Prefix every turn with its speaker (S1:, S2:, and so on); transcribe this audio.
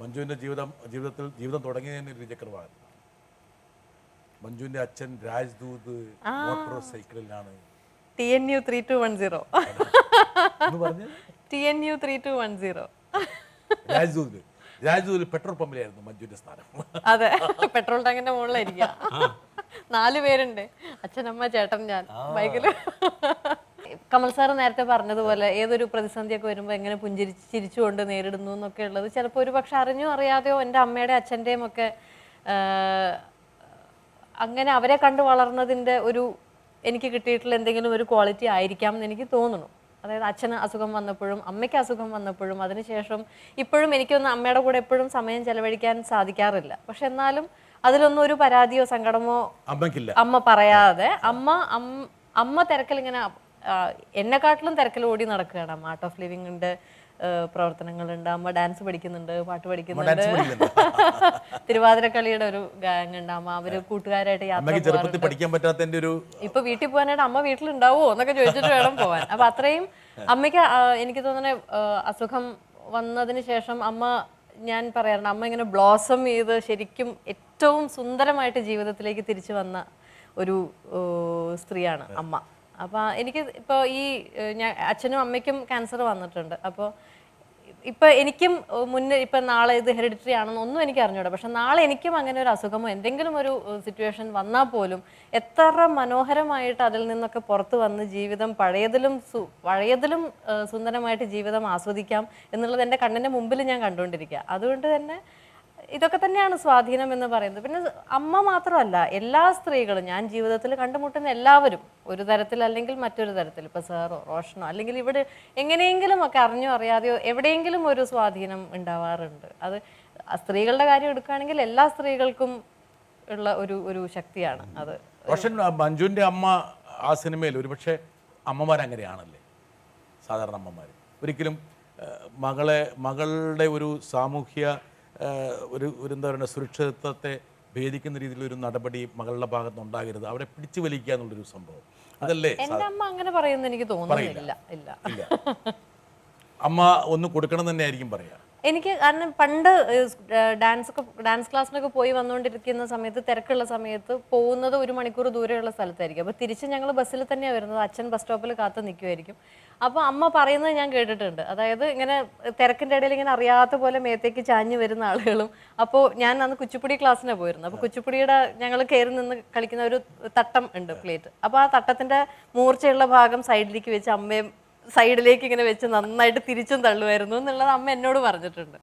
S1: മഞ്ജുവിന്റെ ജീവിതം ജീവിതത്തിൽ ജീവിതം തുടങ്ങിയതിന് ഇരുചക്രവാഹനം. മഞ്ജുവിന്റെ അച്ഛൻ Rajdoot motor സൈക്കിളിലാണ്.
S2: T N U three two one zero T N U three two one zero
S1: Rajdoot. രാജ്ദൂതിൽ petrol പമ്പിലായിരുന്നു മഞ്ജുവിന്റെ സ്ഥാനം.
S2: അതെ. പെട്രോൾ ടാങ്കിന്റെ മുകളിലായിരിക്കും. നാല് പേരുണ്ട്. അച്ഛനമ്മ ചേട്ടൻ ഞാൻ. ബൈക്കിൽ. കമൽ സാറ് നേരത്തെ പറഞ്ഞതുപോലെ ഏതൊരു പ്രതിസന്ധിയൊക്കെ വരുമ്പോൾ എങ്ങനെ പുഞ്ചിരിച്ച് ചിരിച്ചുകൊണ്ട് നേരിടുന്നു എന്നൊക്കെ ഉള്ളത് ചിലപ്പോൾ ഒരു പക്ഷെ അറിഞ്ഞോ അറിയാതെയോ എന്റെ അമ്മയുടെ അച്ഛന്റെയും ഒക്കെ അങ്ങനെ അവരെ കണ്ട് വളർന്നതിന്റെ ഒരു എനിക്ക് കിട്ടിയിട്ടുള്ള എന്തെങ്കിലും ഒരു ക്വാളിറ്റി ആയിരിക്കാം എന്ന് എനിക്ക് തോന്നുന്നു. അതായത് അച്ഛന് അസുഖം വന്നപ്പോഴും അമ്മയ്ക്ക് അസുഖം വന്നപ്പോഴും അതിനുശേഷം ഇപ്പോഴും എനിക്കൊന്നും അമ്മയുടെ കൂടെ എപ്പോഴും സമയം ചെലവഴിക്കാൻ സാധിക്കാറില്ല. പക്ഷെ എന്നാലും അതിലൊന്നും ഒരു പരാതിയോ സങ്കടമോ അമ്മ പറയാതെ അമ്മ അമ്മ തിരക്കിൽ ഇങ്ങനെ എന്നെക്കാട്ടിലും തിരക്കിൽ ഓടി നടക്കുകയാണ്. അമ്മ ആർട്ട് ഓഫ് ലിവിംഗ് ഉണ്ട് പ്രവർത്തനങ്ങളുണ്ട് അമ്മ ഡാൻസ് പഠിക്കുന്നുണ്ട് പാട്ട് പഠിക്കുന്നുണ്ട്. തിരുവാതിരക്കളിയുടെ ഒരു ഗാങ് ഉണ്ട്. അമ്മ അവർ കൂട്ടുകാരായിട്ട് യാത്ര
S1: ചെറുപ്പത്തിൽ പഠിക്കാൻ ഒരു
S2: ഇപ്പൊ വീട്ടിൽ പോകാനായിട്ട് അമ്മ വീട്ടിലുണ്ടാവോ എന്നൊക്കെ ചോദിച്ചിട്ട് വേണം പോവാൻ അപ്പൊ അത്രയും അമ്മയ്ക്ക് എനിക്ക് തോന്നുന്ന അസുഖം വന്നതിന് ശേഷം അമ്മ ഞാൻ പറയാറുണ്ട് അമ്മ ഇങ്ങനെ ബ്ലോസം ചെയ്ത് ശരിക്കും ഏറ്റവും സുന്ദരമായിട്ട് ജീവിതത്തിലേക്ക് തിരിച്ചു വന്ന ഒരു സ്ത്രീയാണ് അമ്മ. അപ്പൊ എനിക്ക് ഇപ്പോൾ ഈ ഞാൻ അച്ഛനും അമ്മയ്ക്കും ക്യാൻസർ വന്നിട്ടുണ്ട്. അപ്പോൾ ഇപ്പൊ എനിക്കും മുന്നേ ഇപ്പൊ നാളെ ഇത് ഹെറിഡിറ്ററി ആണെന്ന് ഒന്നും എനിക്ക് അറിഞ്ഞൂടാ. പക്ഷെ നാളെ എനിക്കും അങ്ങനെ ഒരു അസുഖമോ എന്തെങ്കിലും ഒരു സിറ്റുവേഷൻ വന്നാൽ പോലും എത്ര മനോഹരമായിട്ട് അതിൽ നിന്നൊക്കെ പുറത്തു വന്ന് ജീവിതം പഴയതിലും സു- പഴയതിലും സുന്ദരമായിട്ട് ജീവിതം ആസ്വദിക്കാം എന്നുള്ളത് എന്റെ കണ്ണിന്റെ മുമ്പിൽ ഞാൻ കണ്ടുകൊണ്ടിരിക്കുക. അതുകൊണ്ട് തന്നെ ഇതൊക്കെ തന്നെയാണ് സ്വാധീനം എന്ന് പറയുന്നത്. പിന്നെ അമ്മ മാത്രമല്ല എല്ലാ സ്ത്രീകളും ഞാൻ ജീവിതത്തിൽ കണ്ടുമുട്ടുന്ന എല്ലാവരും ഒരു തരത്തിൽ അല്ലെങ്കിൽ മറ്റൊരു തരത്തിൽ ഇപ്പൊ സാറോ റോഷനോ അല്ലെങ്കിൽ ഇവിടെ എങ്ങനെയെങ്കിലും ഒക്കെ അറിഞ്ഞോ അറിയാതെയോ എവിടെയെങ്കിലും ഒരു സ്വാധീനം ഉണ്ടാവാറുണ്ട്. അത് സ്ത്രീകളുടെ കാര്യം എടുക്കുകയാണെങ്കിൽ എല്ലാ സ്ത്രീകൾക്കും ഉള്ള ഒരു ഒരു ശക്തിയാണ് അത്.
S1: റോഷൻ മഞ്ജുവിന്റെ അമ്മ ആ സിനിമയിൽ ഒരുപക്ഷെ അമ്മമാരങ്ങനെയാണല്ലേ? സാധാരണ അമ്മമാർ ഒരിക്കലും മകളെ മകളുടെ ഒരു സാമൂഹ്യ ഒരു ഒരു എന്താ പറയുക സുരക്ഷിതത്വത്തെ ഭേദിക്കുന്ന രീതിയിലൊരു നടപടി മകളുടെ ഭാഗത്ത് ഉണ്ടാകരുത്. അവരെ പിടിച്ചു വലിക്കുക എന്നുള്ളൊരു സംഭവം. അതല്ലേ?
S2: എന്റെ അമ്മ അങ്ങനെ പറയുമെന്ന് എനിക്ക് തോന്നുന്നില്ല. ഇല്ല.
S1: ഇല്ല. അമ്മ ഒന്ന് കൊടുക്കണം തന്നെ ആയിരിക്കും പറയാ.
S2: എനിക്ക് കാരണം പണ്ട് ഡാൻസ് ഡാൻസ് ക്ലാസ്സിനൊക്കെ പോയി വന്നുകൊണ്ടിരിക്കുന്ന സമയത്ത് തിരക്കുള്ള സമയത്ത് പോകുന്നത് ഒരു മണിക്കൂർ ദൂരെയുള്ള സ്ഥലത്തായിരിക്കും. അപ്പോൾ തിരിച്ച് ഞങ്ങൾ ബസ്സിൽ തന്നെയാണ് വരുന്നത്. അച്ഛൻ ബസ് സ്റ്റോപ്പിൽ കാത്തു നിൽക്കുമായിരിക്കും അപ്പോൾ അമ്മ പറയുന്നത് ഞാൻ കേട്ടിട്ടുണ്ട്. അതായത് ഇങ്ങനെ തിരക്കിന്റെ ഇടയിൽ ഇങ്ങനെ അറിയാത്ത പോലെ മേത്തേക്ക് ചാഞ്ഞു വരുന്ന ആളുകളും അപ്പോൾ ഞാൻ അന്ന് കുച്ചിപ്പുടി ക്ലാസ്സിനാണ് പോയിരുന്നു അപ്പോൾ കുച്ചിപ്പുടിയുടെ ഞങ്ങൾ കയറി നിന്ന് കളിക്കുന്ന ഒരു തട്ടം ഉണ്ട് പ്ലേറ്റ്. അപ്പോൾ ആ തട്ടത്തിന്റെ മൂർച്ചയുള്ള ഭാഗം സൈഡിലേക്ക് വെച്ച് അമ്മയും സൈഡിലേക്ക് ഇങ്ങനെ വെച്ച് നന്നായിട്ട് തിരിച്ചും തള്ളുമായിരുന്നു എന്നുള്ളത് അമ്മ എന്നോട് പറഞ്ഞിട്ടുണ്ട്.